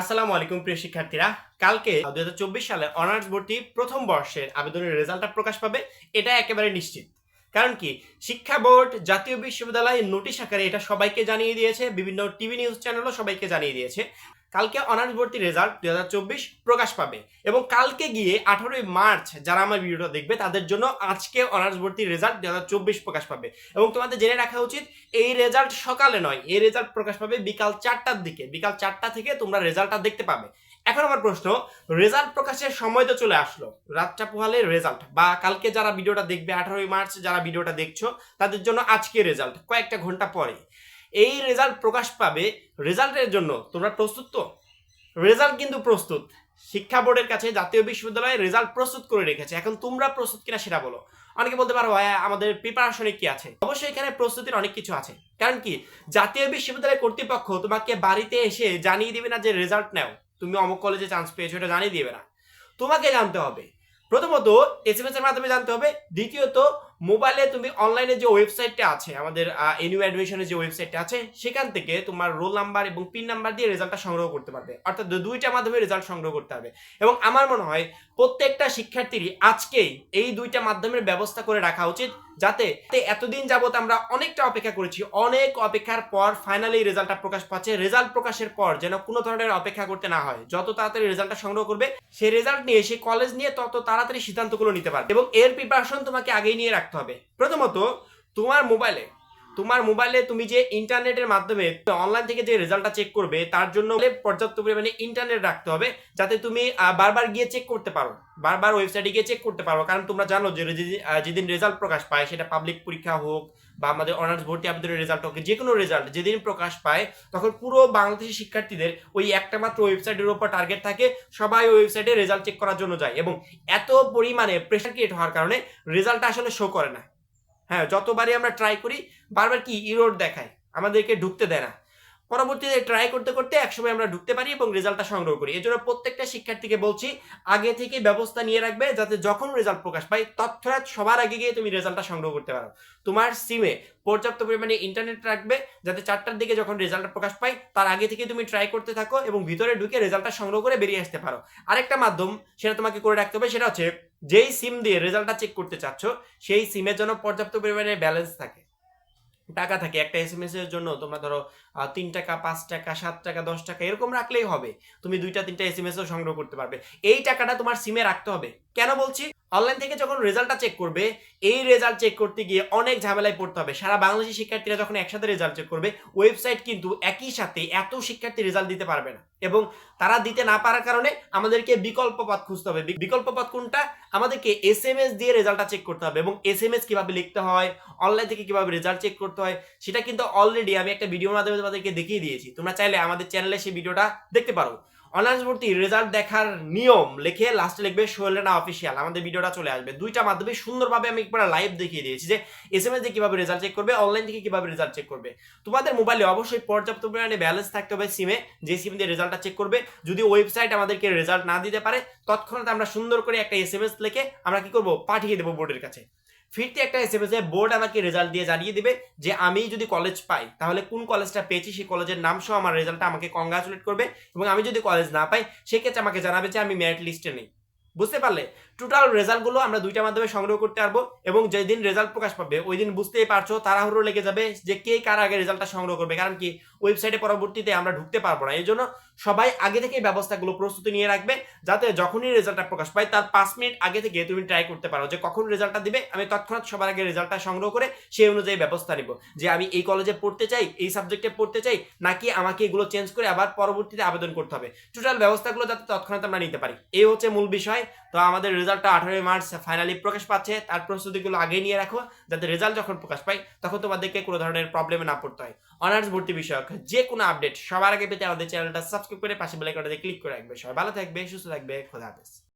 আসসালামু আলাইকুম, প্রিয় শিক্ষার্থীরা। কালকে দুই সালে অনার্স ভর্তি প্রথম বর্ষের আবেদনের রেজাল্টটা প্রকাশ পাবে, এটা একেবারে নিশ্চিত। কারণ কি? শিক্ষা বোর্ড, জাতীয় বিশ্ববিদ্যালয়ের নোটিশ আকারে এটা সবাইকে জানিয়ে দিয়েছে, বিভিন্ন টিভি নিউজ চ্যানেলও সবাইকে জানিয়ে দিয়েছে। কালকে অনার্স ভর্তি রেজাল্ট দুই হাজার চব্বিশ প্রকাশ পাবে এবং কালকে গিয়ে আঠারোই মার্চ যারা আমার ভিডিওটা দেখবে, তাদের জন্য আজকে অনার্স ভর্তির রেজাল্ট দুই হাজার চব্বিশ প্রকাশ পাবে। এবং তোমাদের জেনে রাখা উচিত, এই রেজাল্ট সকালে নয়, এই রেজাল্ট প্রকাশ পাবে বিকাল চারটার দিকে। বিকাল চারটা থেকে তোমরা রেজাল্টটা দেখতে পাবে। এখন আমার প্রশ্ন রেজাল্ট প্রকাশের সময় তো চলে আসলো রাতটা পোহালে রেজাল্ট বা কালকে যারা ভিডিওটা দেখবে, আঠারোই মার্চ যারা ভিডিওটা দেখছ, তাদের জন্য আজকে রেজাল্ট কয়েকটা ঘণ্টা পরে। এই রেজাল্ট প্রকাশ পাবে রেজাল্টের জন্য। তোমরা প্রস্তুত তো? রেজাল্ট কিন্তু প্রস্তুত। শিক্ষা বোর্ডের কাছে জাতীয় বিশ্ববিদ্যালয়ে রেজাল্ট প্রস্তুত করে রেখেছে। এখন তোমরা প্রস্তুত কিনা সেটা বলো। অনেকে বলতে পারো, ভাইয়া, আমাদের প্রিপারেশনে কি আছে? অবশ্যই এখানে প্রস্তুতির অনেক কিছু আছে। কারণ কি? জাতীয় বিশ্ববিদ্যালয় কর্তৃপক্ষ তোমাকে বাড়িতে এসে জানিয়ে দিবে না যে রেজাল্ট নাও। তুমি অমুক কলেজে চান্স পেয়েছ, এটা জানিয়ে দিবে না। তোমাকে জানতে হবে। প্রথমত এস এর মাধ্যমে জানতে হবে। দ্বিতীয়ত মোবাইলে তুমি অনলাইনে যে ওয়েবসাইটটা আছে, আমাদের এনইউ অ্যাডমিশনের যে ওয়েবসাইটটা আছে, সেখান থেকে তোমার রোল নাম্বার এবং পিন নাম্বার দিয়ে রেজাল্টটা সংগ্রহ করতে পারবে। অর্থাৎ দুইটা মাধ্যমে রেজাল্ট সংগ্রহ করতে হবে। এবং আমার মনে হয় প্রত্যেকটা শিক্ষার্থীরই আজকেই এই দুইটা মাধ্যমের ব্যবস্থা করে রাখা উচিত। যাতে এতদিন যাবত আমরা অনেকটা অপেক্ষা করেছি, অনেক অপেক্ষার পর ফাইনালি রেজাল্টটা প্রকাশ পাচ্ছে। রেজাল্ট প্রকাশের পর যেন কোনো ধরনের অপেক্ষা করতে না হয়। যত তাড়াতাড়ি রেজাল্টটা সংগ্রহ করবে সেই রেজাল্ট নিয়ে সেই কলেজ নিয়ে তত তাড়াতাড়ি সিদ্ধান্তগুলো নিতে পারবে। এবং এর প্রিপারেশন তোমাকে আগেই নিয়ে রাখতে হবে। প্রথমত, তোমার মোবাইলে তোমার মোবাইলে তুমি যে ইন্টারনেটের মাধ্যমে অনলাইন থেকে যে রেজাল্টটা চেক করবে, তার জন্য পর্যাপ্ত পরিমাণে ইন্টারনেট রাখতে হবে, যাতে তুমি বারবার গিয়ে চেক করতে পারো। বারবার ওয়েবসাইটে গিয়ে চেক করতে পারো। কারণ তোমরা জানো যে যেদিন রেজাল্ট প্রকাশ পায়, সেটা পাবলিক পরীক্ষা হোক বা আমাদের অনার্স ভর্তি আবেদনের রেজাল্ট হোক যে কোনো রেজাল্ট যেদিন প্রকাশ পায়, তখন পুরো বাংলাদেশি শিক্ষার্থীদের ওই একটা মাত্র ওয়েবসাইটের উপর টার্গেট থাকে, সবাই ওই ওয়েবসাইটে রেজাল্ট চেক করার জন্য যায়। এবং এত পরিমাণে প্রেশার ক্রিয়েট হওয়ার কারণে রেজাল্টটা আসলে শো করে না। হ্যাঁ যতবারই আমরা ট্রাই করি, বারবার কি ইরোড দেখায়, আমাদেরকে ঢুকতে দেয় না। পরবর্তীতে ট্রাই করতে করতে একসময় আমরা ঢুকতে পারি এবং রেজাল্টটা সংগ্রহ করি। এজন্য প্রত্যেকটা শিক্ষার্থীকে বলছি, আগে থেকে ব্যবস্থা নিয়ে রাখবে যাতে যখন রেজাল্ট প্রকাশ পায়, তৎক্ষণাৎ সবার আগে গিয়ে তুমি রেজাল্টটা সংগ্রহ করতে পারো। তোমার সিমে পর্যাপ্ত পরিমাণে ইন্টারনেট রাখবে যাতে চারটার দিকে যখন রেজাল্টটা প্রকাশ পায়, তার আগে থেকে তুমি ট্রাই করতে থাকো এবং ভিতরে ঢুকে রেজাল্টটা সংগ্রহ করে বেরিয়ে আসতে পারো। আরেকটা মাধ্যম সেটা তোমাকে করে রাখতে হবে, সেটা হচ্ছে যেই সিম দিয়ে রেজাল্টটা চেক করতে চাচ্ছ, সেই সিমের জন্য পর্যাপ্ত পরিমাণে ব্যালেন্স থাকে। টাকা থাকে। একটা এস এম এস এর জন্য তোমার ধরো তিন টাকা, পাঁচ টাকা, সাত টাকা, দশ টাকা এরকম রাখলেই হবে। তুমি দুইটা, তিনটা এস এম এস সংগ্রহ করতে পারবে। এই টাকাটা তোমার সিমে রাখতে হবে। কেন বলছি? অনলাইন থেকে যখন রেজাল্টটা চেক করবে, এই রেজাল্ট চেক করতে গিয়ে অনেক ঝামেলায় পড়তে হবে। সারা বাংলাদেশি শিক্ষার্থীরা যখন একসাথে রেজাল্ট চেক করবে ওয়েবসাইট কিন্তু একই সাথে এত শিক্ষার্থী রেজাল্ট দিতে পারবে না। এবং তারা দিতে না পারার কারণে আমাদেরকে বিকল্প পথ খুঁজতে হবে। বিকল্প পথ কোনটা? আমাদেরকে এস এম এস দিয়ে রেজাল্টটা চেক করতে হবে। এবং এস এম এস কীভাবে লিখতে হয়? অনলাইন থেকে কীভাবে রেজাল্ট চেক করতে হয়? সেটা কিন্তু অলরেডি আমি একটা ভিডিওর মাধ্যমে তোমাদেরকে দেখিয়ে দিয়েছি। তোমরা চাইলে আমাদের চ্যানেলে সেই ভিডিওটা দেখতে পারো। অনার্স ভর্তি রেজাল্ট দেখার নিয়ম লিখে লাস্টে লিখবে সোহেলেনা অফিসিয়াল আমাদের ভিডিওটা চলে আসবে। দুইটা মাধ্যমে সুন্দরভাবে আমি একবার লাইভ দেখিয়ে দিয়েছি যে এস এম এস দিয়ে কীভাবে রেজাল্ট চেক করবে অনলাইন থেকে কীভাবে রেজাল্ট চেক করবে। তোমাদের মোবাইলে অবশ্যই পর্যাপ্ত পরিমাণে ব্যালেন্স থাকতে হবে সিমে যে সিম দিয়ে রেজাল্টটা চেক করবে, যদি ওয়েবসাইট আমাদেরকে রেজাল্ট না দিতে পারে, তৎক্ষণাৎ আমরা সুন্দর করে একটা এস এম এস লিখে আমরা কি করব? পাঠিয়ে দেবো বোর্ডের কাছে। ফিরতে একটা এস এম বোর্ড আমাকে রেজাল্ট দিয়ে জানিয়ে দিবে যে আমি যদি কলেজ পাই, তাহলে কোন কলেজটা পেয়েছি, সেই কলেজের নাম সহ আমার রেজাল্টটা আমাকে কংগ্রাচুলেট করবে এবং আমি যদি কলেজ না পাই, সেক্ষেত্রে আমাকে জানাবে যে আমি মেরিট লিস্টে নেই। বুঝতে পারলে? টোটাল রেজাল্টগুলো আমরা দুইটা মাধ্যমে সংগ্রহ করতে পারব এবং যেদিন রেজাল্ট প্রকাশ পাবে, ওই দিন বুঝতেই পারছ, তাড়াহুড়ো লেগে যাবে যে কে কার আগে রেজাল্টটা সংগ্রহ করবে। কারণ কি? ওয়েবসাইটে পরবর্তীতে আমরা ঢুকতে পারব না। এই জন্য সবাই আগে থেকে ব্যবস্থাগুলো প্রস্তুতি নিয়ে রাখবে, যাতে যখনই রেজাল্টটা প্রকাশ পায়, তার পাঁচ মিনিট আগে থেকে তুমি ট্রাই করতে পারো যে কখন রেজাল্টটা দিবে। আমি তৎক্ষণাৎ সবার আগে রেজাল্টটা সংগ্রহ করে সেই অনুযায়ী ব্যবস্থা নিব যে আমি এই কলেজে পড়তে চাই, এই সাবজেক্টে পড়তে চাই, নাকি আমাকে এগুলো চেঞ্জ করে আবার পরবর্তীতে আবেদন করতে হবে। টোটাল ব্যবস্থাগুলো যাতে তৎক্ষণাৎ আমরা নিতে পারি। এই হচ্ছে মূল বিষয়। তো আমাদের রেজাল্টটা আঠারোই মার্চ ফাইনালি প্রকাশ পাচ্ছে। তার প্রস্তুতিগুলো আগে নিয়ে রাখো, যাতে রেজাল্ট যখন প্রকাশ পায় তখন তোমাদেরকে কোনো ধরনের প্রবলেমে না পড়তে হয়। অনার্স ভর্তি বিষয়ক, যে কোনো আপডেট সবার আগে পেতে আমাদের চ্যানেলটা সাবস্ক্রাইব করে পাশে বেলাইকনটাতে ক্লিক করে রাখবে। সবাই ভালো থাকবে, সুস্থ থাকবে, খোদা হাফেজ।